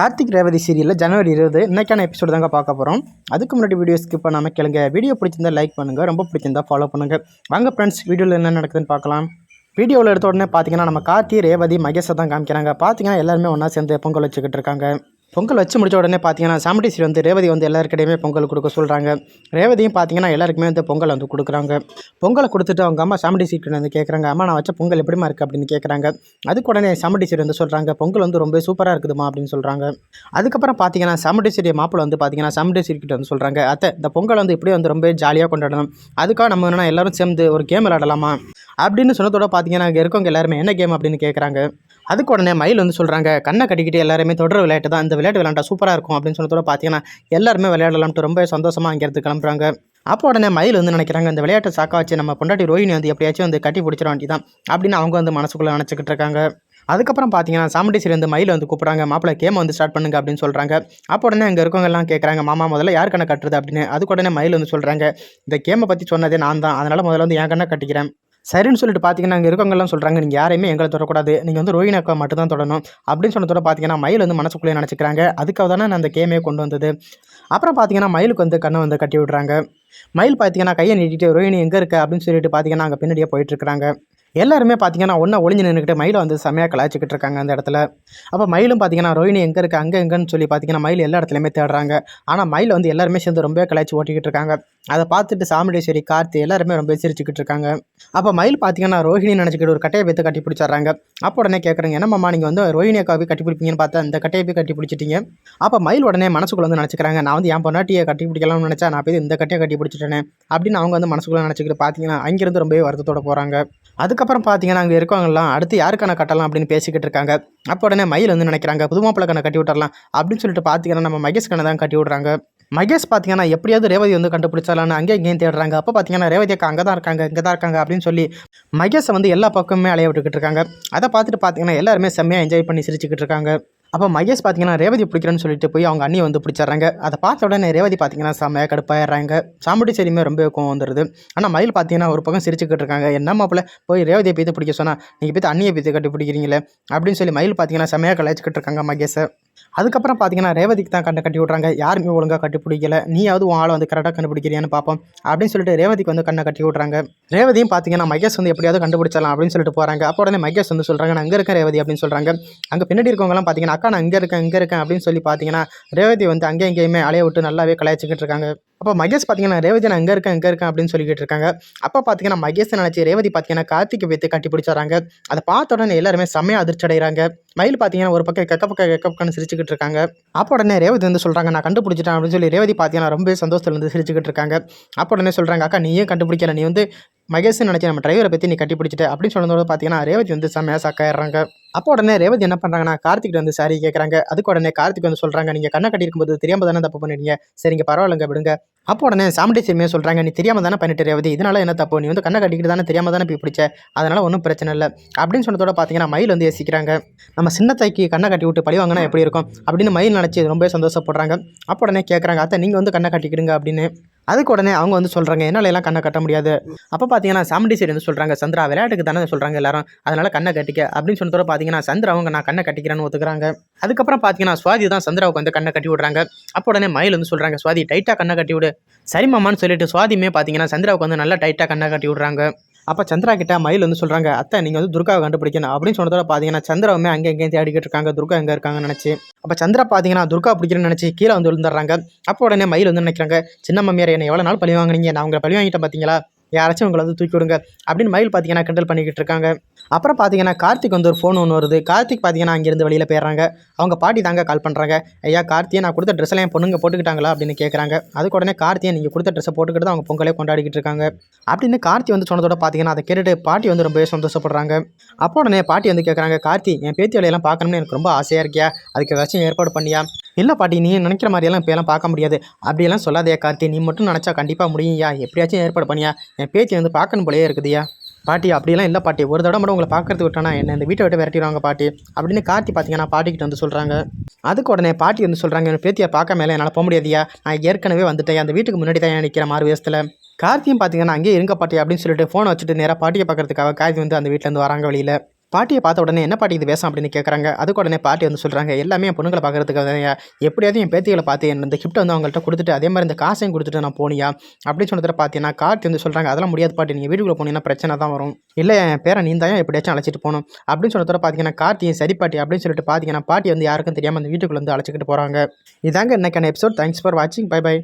கார்த்திக் ரேவதி சீரியலில் ஜனவரி இருபது. இன்றைக்கான எபிசோடு தாங்க பார்க்க போகிறோம் அதுக்கு முன்னாடி வீடியோ ஸ்கிப் பண்ணாமல் கேளுங்க. வீடியோ பிடிச்சிருந்தா லைக் பண்ணுங்கள் ரொம்ப பிடிச்சிருந்தா ஃபாலோ பண்ணுங்கள் வாங்க ஃப்ரெண்ட்ஸ் வீடியோவில் என்ன நடக்குதுன்னு பார்க்கலாம். வீடியோவில் எடுத்த உடனே பார்த்தீங்கன்னா நம்ம கார்த்தி ரேவதி மகேஷை தான் காமிக்கிறாங்க. பார்த்தீங்கன்னா எல்லாருமே ஒன்றா சேர்ந்து பொங்கல் வச்சுக்கிட்டு இருக்காங்க. பொங்கல் வச்சு முடிச்ச உடனே பார்த்தீங்கன்னா சாமுண்டீஸ்வரி வந்து ரேவதி வந்து எல்லாருக்கிடையுமே பொங்கல் கொடுக்க சொல்கிறாங்க ரேவதியும் பார்த்தீங்கன்னா எல்லாருக்குமே வந்து பொங்கல் வந்து கொடுக்குறாங்க. பொங்கலை கொடுத்துட்டு அவங்க அம்மா சாமுண்டீஸ்வரி வந்து கேட்குறாங்க அம்மா நான் வச்ச பொங்கல் எப்படிமா இருக்குது அப்படின்னு கேட்குறாங்க அதுக்கு உடனே சாமுண்டீஸ்வரி வந்து சொல்கிறாங்க பொங்கல் வந்து ரொம்ப சூப்பராக இருக்குதுமா அப்படின்னு சொல்கிறாங்க அதுக்கப்புறம் பார்த்தீங்கன்னா சாமுண்டீஸ்வரி மாப்பிள்ளை வந்து பார்த்தீங்கன்னா சாமுண்டீஸ்வரி கிட்ட வந்து சொல்கிறாங்க அத்தை இந்த பொங்கல் வந்து இப்படியே வந்து ரொம்ப ஜாலியாக கொண்டாடணும். அதுக்காக நம்ம என்னென்னா எல்லாரும் சேர்ந்து ஒரு கேம் விளாடலாமா அப்படின்னு சொன்னதோட பார்த்தீங்கன்னா அங்கே இருக்கவங்க எல்லாருமே என்ன கேம் அப்படின்னு கேட்குறாங்க அதுக்கு உடனே மயில் வந்து சொல்கிறாங்க கண்ணை கட்டிக்கிட்டு எல்லாருமே தொடர் விளையாட்டு தான் இந்த விளையாட்டு விளையாண்டா சூப்பராக இருக்கும் அப்படின்னு சொன்னதோட பார்த்தீங்கன்னா எல்லாருமே விளையாடலாம்ட்டு ரொம்ப சந்தோஷமாக அங்கேருந்து கிளம்புறாங்க. அப்போ உடனே மயில் வந்து நினைக்கிறாங்க இந்த விளையாட்டை சாக்கா வச்சு நம்ம பொண்டாட்டி ரோஹினி வந்து எப்படியாச்சும் வந்து கட்டி பிடிச்சிட வேண்டியதான் அப்படின்னு அவங்க வந்து மனசுக்குள்ளே நினச்சிக்கிட்டு இருக்காங்க. அதுக்கப்புறம் பார்த்தீங்கன்னா சாமுண்டீஸ்வரி வந்து மயில் வந்து கூப்பிட்றாங்க மாப்பிள்ளை கேம் வந்து ஸ்டார்ட் பண்ணுங்க அப்படின்னு சொல்கிறாங்க அப்போ உடனே அங்கே இருக்கவங்க எல்லாம் கேட்குறாங்க மாமா முதல்ல யார் கண்ணை கட்டுறது? அப்படின்னு. அதுக்கு உடனே மயில் வந்து சொல்கிறாங்க இந்த கேமை பற்றி சொன்னதே நான் தான் அதனால் முதல்ல வந்து என் கண்ணை கட்டிக்கிறேன். சரின்னு சொல்லிட்டு பார்த்தீங்கன்னா அங்கே இருக்கவங்கலாம் சொல்கிறாங்க நீங்கள் யாரையுமே எங்களை தொடக்கூடாது. நீங்கள் வந்து ரோஹினி அக்கா மட்டும் தான் தொடணும். அப்படின்னு சொன்னதோட பார்த்தீங்கன்னா மயில் வந்து மனசுக்குள்ளே நினச்சிக்கிறாங்க. அதுக்காக தானே நான் அந்த கேமே கொண்டு வந்தது. அப்புறம் பார்த்தீங்கன்னா மயிலுக்கு வந்து கண்ணை வந்து கட்டி விடுறாங்க. மயில் பார்த்தீங்கன்னா கையை நீட்டிட்டு ரோஹினி எங்கே இருக்க? அப்படின்னு சொல்லிட்டு பார்த்தீங்கன்னா அங்கே பின்னாடியே போயிட்டுருக்காங்க எல்லாருமே பார்த்தீங்கன்னா ஒன்றா ஒளிஞ்சு நின்றுக்கிட்டு மயிலை வந்து செம்மையாக கலாய்ச்சிக்கிட்டு இருக்காங்க அந்த இடத்துல. அப்போ மயிலும் பார்த்தீங்கன்னா ரோஹினி எங்கே இருக்குது அங்கே எங்கன்னு சொல்லி பார்த்தீங்கன்னா மயில் எல்லா இடத்துலையுமே தேடுறாங்க. ஆனால் மயில் வந்து எல்லாருமே சேர்ந்து ரொம்ப கலாய்ச்சி ஓட்டிக்கிட்டு இருக்காங்க. அதை பார்த்துட்டு சாமுண்டேஸ்வரி கார்த்தி எல்லாருமே ரொம்ப சிரிச்சுக்கிட்டு இருக்காங்க. அப்போ மயில் பார்த்தீங்கன்னா ரோஹிணி நினச்சிக்கிட்டு ஒரு கட்டையை வைத்து கட்டி பிடிச்சிடுறாங்க. அப்போ உடனே கேட்குறாங்க என்னம்மா நீங்கள் வந்து ரோஹிணி அக்காவை கட்டி பிடிப்பீங்கன்னு பார்த்தா இந்த கட்டையை போய் கட்டி பிடிச்சிட்டீங்க? அப்போ மயில் உடனே மனசுக்குள்ள வந்து நினச்சிக்கிறாங்க நான் வந்து என் பொண்ணாட்டியை கட்டி பிடிக்கலாம்னு நினச்சா நான் போய் இந்த கட்டையை கட்டி பிடிச்சிட்டேனே அப்படின்னு அவங்க வந்து மனசுக்குள்ளே நினச்சிக்கிட்டு பார்த்தீங்கன்னா அங்கேருந்து ரொம்பவே வருத்தத்தோட போகிறாங்க அதுக்கப்புறம் பார்த்தீங்கன்னா அங்கே இருக்கவங்கலாம் அடுத்து யாருக்கான கட்டலாம் அப்படின்னு பேசிக்கிட்டு இருக்காங்க. அப்போ உடனே மயில் வந்து நினைக்கிறாங்க புதுமாப்பிள்ளை கண்ணை கட்டி விட்டுறலாம் அப்படின்னு சொல்லிட்டு பார்த்தீங்கன்னா நம்ம மகேஷ் கண்ணை தான் கட்டி விட்றாங்க. மகேஷ் பார்த்தீங்கன்னா எப்படியாவது ரேவதி வந்து கண்டுபிடிச்சாலான்னு அங்கே இங்கேயும் தேடுறாங்க. அப்போ பார்த்தீங்கன்னா ரேவதி அக்கா அங்கே தான் இருக்காங்க இங்கே தான் இருக்காங்க அப்படின்னு சொல்லி மகேஷை வந்து எல்லா பக்கமுமே அலைய விட்டுக்கிட்டு இருக்காங்க. அதை பார்த்துட்டு பார்த்தீங்கன்னா எல்லாருமே செம்மையாக என்ஜாய் பண்ணி சிரிச்சுக்கிட்டு இருக்காங்க. அப்போ மகேஷ் பார்த்தீங்கன்னா ரேவதி பிடிக்கிறேன்னு சொல்லிட்டு போய் அவங்க அண்ணியை வந்து பிடிச்சிடுறாங்க. அதை பார்த்த உடனே ரேவதி பார்த்தீங்கன்னா செம்மையாக கடுப்பாயிடுறாங்க. சாமுடி செடியுமே ரொம்ப கோவம் வந்துடுது ஆனால் மயில் பார்த்தீங்கன்னா ஒரு பக்கம் சிரிச்சுக்கிட்டு இருக்காங்க. என்ன மாப்பிள்ள? போய் ரேவதியை பீத்து பிடிக்க சொன்னால் நீங்கள் பீத்து அண்ணியை பீத்து கட்டி பிடிக்கிறீங்களே? அப்படின்னு சொல்லி மயில் பார்த்தீங்கன்னா செம்மையாக கலாய்ச்சிக்கிட்டு இருக்காங்க மகேஷை. அதுக்கப்புறம் பார்த்தீங்கன்னா ரேவதிக்கு தான் கண்ணை கட்டி விட்றாங்க. யாருமே ஒழுங்காக கட்டி பிடிக்கல நீயாவது உன் ஆளை வந்து கரெக்டாக கண்டுபிடிக்கிறியான்னு பார்ப்போம். அப்படின்னு சொல்லிட்டு ரேவதிக்கு வந்து கண்ணை கட்டி விட்றாங்க. ரேவதியும் பார்த்தீங்கன்னா மகேஷ் வந்து எப்படியாவது கண்டுபிடிச்சலாம் அப்படின்னு சொல்லிட்டு போகிறாங்க அப்போ உடனே மகேஷ் வந்து சொல்கிறாங்க நான் அங்கே இருக்கேன் ரேவதி அப்படின்னு சொல்கிறாங்க அங்கே பின்னாடி இருக்கவங்கலாம் பார்த்தீங்கன்னா அக்கா நான் இங்கே இருக்கேன் இங்கே இருக்கேன் அப்படின்னு சொல்லி பார்த்தீங்கன்னா ரேவதி வந்து அங்கே இங்கேயுமே அலைய விட்டு நல்லாவே கலாய்ச்சிக்கிட்டு இருக்காங்க. அப்போ மகேஷ் பார்த்தீங்கன்னா ரேவதி நான் இங்கே இருக்கேன் எங்கே இருக்கேன் அப்படின்னு சொல்லிக்கிட்டு இருக்காங்க. அப்போ பார்த்தீங்கன்னா மகேஷ் நினச்சி ரேவதி பார்த்தீங்கன்னா கார்த்திகை வைத்து கட்டி பிடிச்சாராங்க அதை பார்த்த உடனே எல்லாருமே செம்மையாக அதிர்ச்சி அடைகிறாங்க மயில் பார்த்தீங்கன்னா ஒரு பக்கம் கக்க பக்கம் கக்க பக்கம்னு சிரிச்சுக்கிட்டு இருக்காங்க. அப்போ உடனே ரேவதி வந்து சொல்கிறாங்க நான் கண்டுபிடிச்சிட்டேன் அப்படின்னு சொல்லி ரேவதி பார்த்தீங்கன்னா ரொம்ப சந்தோஷத்தில் வந்து சிரிச்சுக்கிட்டு இருக்காங்க. அப்போ உடனே சொல்கிறாங்க அக்கா நீயும் கண்டுபிடிக்கல? நீ வந்து மகேஷ் நினச்சி நம்ம டிரைவரை பற்றி நீ கட்டி பிடிச்சிட்ட அப்படின்னு சொன்னதோட பார்த்தீங்கன்னா ரேவதி வந்து செம்மையாக சக்காயிடுறாங்க அப்போ உடனே ரேவதி என்ன பண்ணுறாங்கன்னா கார்த்திக் வந்து சாரி கேட்குறாங்க அதுக்கு உடனே கார்த்திக் வந்து சொல்கிறாங்க நீங்கள் கண்ணை கட்டியிருக்கும்போது தெரியாமல் தானே தப்பு பண்ணிட்டீங்க? சரிங்க பரவாயில்லைங்க விடுங்க. அப்போ உடனே சாமுண்டேஸ்வரிமே சொல்கிறாங்க நீ தெரியாமல் தானே பண்ணிட்டு ரேவதி? இதனால என்ன தப்பு? நீ வந்து கண்ணை கட்டிக்கிட்டு தானே தெரியாமல் தானே போய் பிடிச்ச? அதனால் ஒன்றும் பிரச்சனை இல்லை. அப்படின்னு சொன்னதோட பார்த்தீங்கன்னா மயில் வந்து யோசிக்கிறாங்க. நம்ம சின்ன தாய்க்கு கண்ணை கட்டி விட்டு பழி வாங்கினா எப்படி இருக்கும்? அப்படின்னு மயில் நினச்சி ரொம்ப சந்தோஷப்படுறாங்க. அப்போ உடனே கேட்குறாங்க அத்தை நீங்கள் வந்து கண்ணை கட்டிக்கிடுங்க அப்படின்னு. அதுக்கு உடனே அவங்க வந்து சொல்கிறாங்க என்னால் எல்லாம் கண்ணை கட்ட முடியாது. அப்போ பார்த்தீங்கன்னா சாமுண்டி சைடு வந்து சொல்கிறாங்க சந்திரா விளையாட்டுக்கு தானே சொல்கிறாங்க எல்லாரும். அதனால் கண்ணை கட்டிக்க. அப்படின்னு சொன்னதோட பார்த்தீங்கன்னா சந்திரா அவங்க நான் கண்ணை கட்டிக்கிறேன்னு ஒத்துக்கிறாங்க. அதுக்கப்புறம் பார்த்தீங்கன்னா சுவாதி தான் சந்திராவுக்கு வந்து கண்ணை கட்டி விடுறாங்க. அப்போ உடனே மயில் வந்து சொல்கிறாங்க சுவாதி டைட்டாக கண்ணை கட்டி விடு. சரிமாமான்னு சொல்லிட்டு சுவாதியுமே பார்த்தீங்கன்னா சந்திராவுக்கு வந்து நல்லா டைட்டாக கண்ணை கட்டி விடுறாங்க. அப்போ சந்திரா கிட்ட மயில் வந்து சொல்கிறாங்க அத்தை நீங்கள் வந்து துர்காவை கண்டுபிடிக்கணும். அப்படின்னு சொன்னதோட பார்த்தீங்கன்னா சந்திராவுமே அங்கே எங்கேயும் தேடிக்கிட்டு இருக்காங்க துர்கா எங்கே இருக்காங்கன்னு நினச்சி. அப்போ சந்திரா பார்த்தீங்கன்னா துர்கா பிடிக்கிறேன்னு நினச்சி கீழே வந்து விழுந்துடுறாங்க. அப்போ உடனே மயில் வந்து நினைக்கிறாங்க சின்ன மம்மியார் என்னை எவ்வளோ நாள் பழி வாங்கினீங்க? நான் உங்களை பழி வாங்கிட்டேன் பார்த்தீங்களா யாராச்சும் உங்களை வந்து தூக்கி விடுங்க அப்படின்னு மயில் பார்த்தீங்கன்னா கிண்டல் பண்ணிக்கிட்டு இருக்காங்க. அப்புறம் பார்த்தீங்கன்னா கார்த்திக் வந்து ஒரு ஃபோன் ஒன்று வருது. கார்த்திக் பார்த்தீங்கன்னா அங்கேருந்து வெளியில் போயிடுறாங்க. அவங்க பாட்டி தாங்க கால் பண்ணுறாங்க ஐயா கார்த்தியை நான் கொடுத்த ட்ரெஸ்ஸெல்லாம் என் பொண்ணுங்க போட்டுக்கிட்டாங்களா அப்படின்னு கேட்குறாங்க அதுக்கு உடனே கார்த்தியை நீங்கள் கொடுத்த ட்ரெஸ்ஸை போட்டுக்கிட்டு தான் அவங்க பொங்கலே கொண்டாடிக்கிட்டு இருக்காங்க. அப்படின்னு கார்த்தி வந்து சொன்னதோட பார்த்தீங்கன்னா அதை கேட்டுட்டு பாட்டி வந்து ரொம்பவே சந்தோஷப்படுறாங்க. அப்போ உடனே பாட்டி வந்து கேட்குறாங்க கார்த்தி என் பேத்தி வேலையெல்லாம் பார்க்கணும்னு எனக்கு ரொம்ப ஆசையாக இருக்கியா? அதுக்கு ஏதாச்சும் ஏற்பாடு பண்ணியா? இல்லை பாட்டி நீ நினைக்கிற மாதிரியெல்லாம் இப்போ எல்லாம் பார்க்க முடியாது. அப்படியெல்லாம் சொல்லாதே கார்த்தி. நீ மட்டும் நினச்சா கண்டிப்பாக முடியும்யா. எப்படியாச்சும் ஏற்பாடு பண்ணியா. என் பேச்சு வந்து பார்க்கணும் போலயே இருக்குதுயா. பாட்டி அப்படியெல்லாம் இல்லை பாட்டி. ஒரு தடவை மட்டும் உங்களை பார்க்கறது விட்டானா என்ன இந்த வீட்டை விட்டு விரட்டிடுவாங்க பாட்டி. அப்படின்னு கார்த்தி பார்த்தீங்கன்னா பாட்டிக்கிட்ட வந்து சொல்கிறாங்க அதுக்கு உடனே பாட்டி வந்து சொல்கிறாங்க என் பேத்தியை பார்க்க மேலே என்னால் போக முடியாதியா. நான் ஏற்கனவே வந்துட்டேன். அந்த வீட்டுக்கு முன்னாடி தான் நிற்கிறேன் மாறு வயசில். கார்த்தியும் பார்த்தீங்கன்னா அங்கேயே இருங்க பாட்டி. அப்படின்னு சொல்லிட்டு ஃபோனை வச்சுட்டு நேராக பாட்டியை பார்க்கறதுக்காக கார்த்தி வந்து அந்த வீட்டிலேருந்து வராங்க வழியில் பாட்டியை பார்த்த உடனே என்ன பாட்டி இது வேஷம் அப்படின்னு கேட்குறாங்க அதுக்கு உடனே பாட்டி வந்து சொல்கிறாங்க எல்லாமே என் பொண்ணுங்களை பார்க்கறதுக்கு எப்படியாவது என் பேத்திகளை பார்த்து என் இந்த கிஃப்ட்டை வந்து அவங்கள்ட்ட கொடுத்துட்டு அதே மாதிரி இந்த காசையும் கொடுத்துட்டு நான் போனியா? அப்படின்னு சொன்னதில் பார்த்தீங்கன்னா கார்த்தி வந்து சொல்கிறாங்க அதெல்லாம் முடியாது பாட்டி நீங்கள் வீட்டுக்குள்ளே போனீங்கன்னா பிரச்சனை தான் வரும். இல்லை என் பேரை நீ தான் எப்படியாச்சும் அழைச்சிட்டு போகணும். அப்படின்னு சொன்னதில் பார்த்தீங்கன்னா கார்த்தியை சரி பாட்டி அப்படின்னு சொல்லிட்டு பார்த்தீங்கன்னா பாட்டி வந்து யாருக்கும் தெரியாமல் அந்த வீட்டுக்குள்ளே வந்து அழைச்சிக்கிட்டு போகிறாங்க இதாங்க இன்னைக்கான எபிசோட் தேங்க்ஸ் ஃபார் வாட்சிங் பை பை